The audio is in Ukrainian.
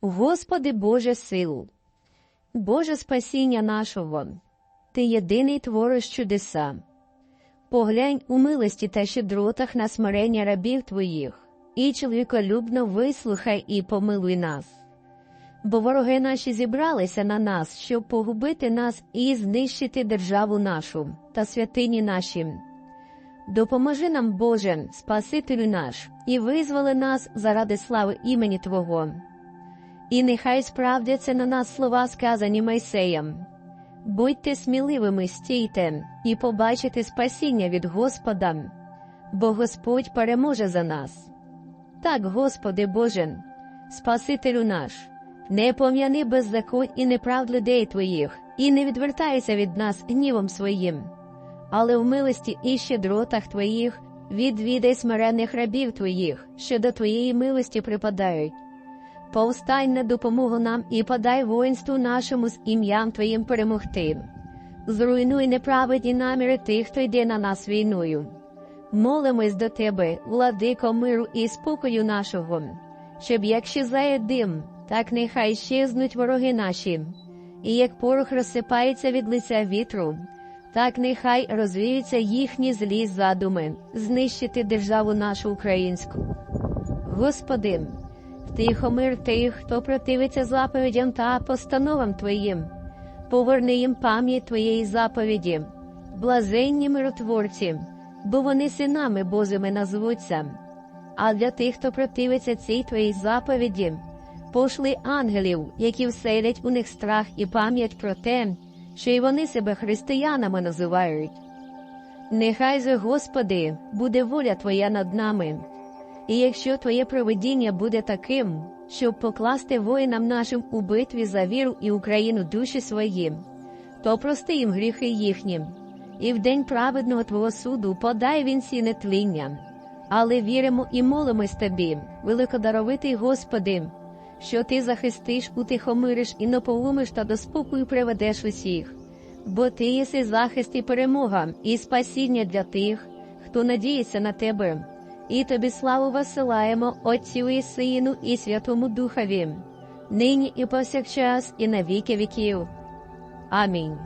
Господи Боже сил, Боже спасіння нашого, Ти єдиний твориш чудеса. Поглянь у милості та щедротах на смирення рабів Твоїх, і чоловіколюбно вислухай і помилуй нас. Бо вороги наші зібралися на нас, щоб погубити нас і знищити державу нашу та святині наші. Допоможи нам, Боже, Спасителю наш, і визволи нас заради слави імені Твого. І нехай справдяться на нас слова, сказані Майсеєм. Будьте сміливими, стійте, і побачите спасіння від Господа, бо Господь переможе за нас. Так, Господи Боже, Спасителю наш, не пом'яни беззаконь і неправд людей Твоїх, і не відвертайся від нас гнівом своїм, але в милості і щедротах Твоїх відвідай смиренних рабів Твоїх, що до Твоєї милості припадають. Повстань на допомогу нам і подай воїнству нашому з ім'ям Твоїм перемогти. Зруйнуй неправедні наміри тих, хто йде на нас війною. Молимось до Тебе, владико миру і спокою нашого, щоб як щезає дим, так нехай щезнуть вороги наші, і як порох розсипається від лиця вітру, так нехай розвіються їхні злі задуми, знищити державу нашу українську. Господи, Втихомир тих, хто противиться заповідям та постановам Твоїм, поверни їм пам'ять Твоєї заповіді, блазенні миротворці, бо вони синами Божими назвуться. А для тих, хто противиться цій Твоїй заповіді, пошли ангелів, які вселять у них страх і пам'ять про те, що й вони себе християнами називають. Нехай же, Господи, буде воля Твоя над нами. І якщо твоє проведіння буде таким, щоб покласти воїнам нашим у битві за віру і Україну душі свої, то прости їм гріхи їхні, і в день праведного Твого суду подай він сі нетління. Але віримо і молимось тобі, великодаровитий Господи, що ти захистиш, утихомириш і наполумиш та до спокою приведеш усіх, бо ти єси захист і перемога, і спасіння для тих, хто надіється на тебе і тобі славу висилаємо Отцю і Сину, і Святому Духові, нині і повсякчас, і на віки віків. Амінь.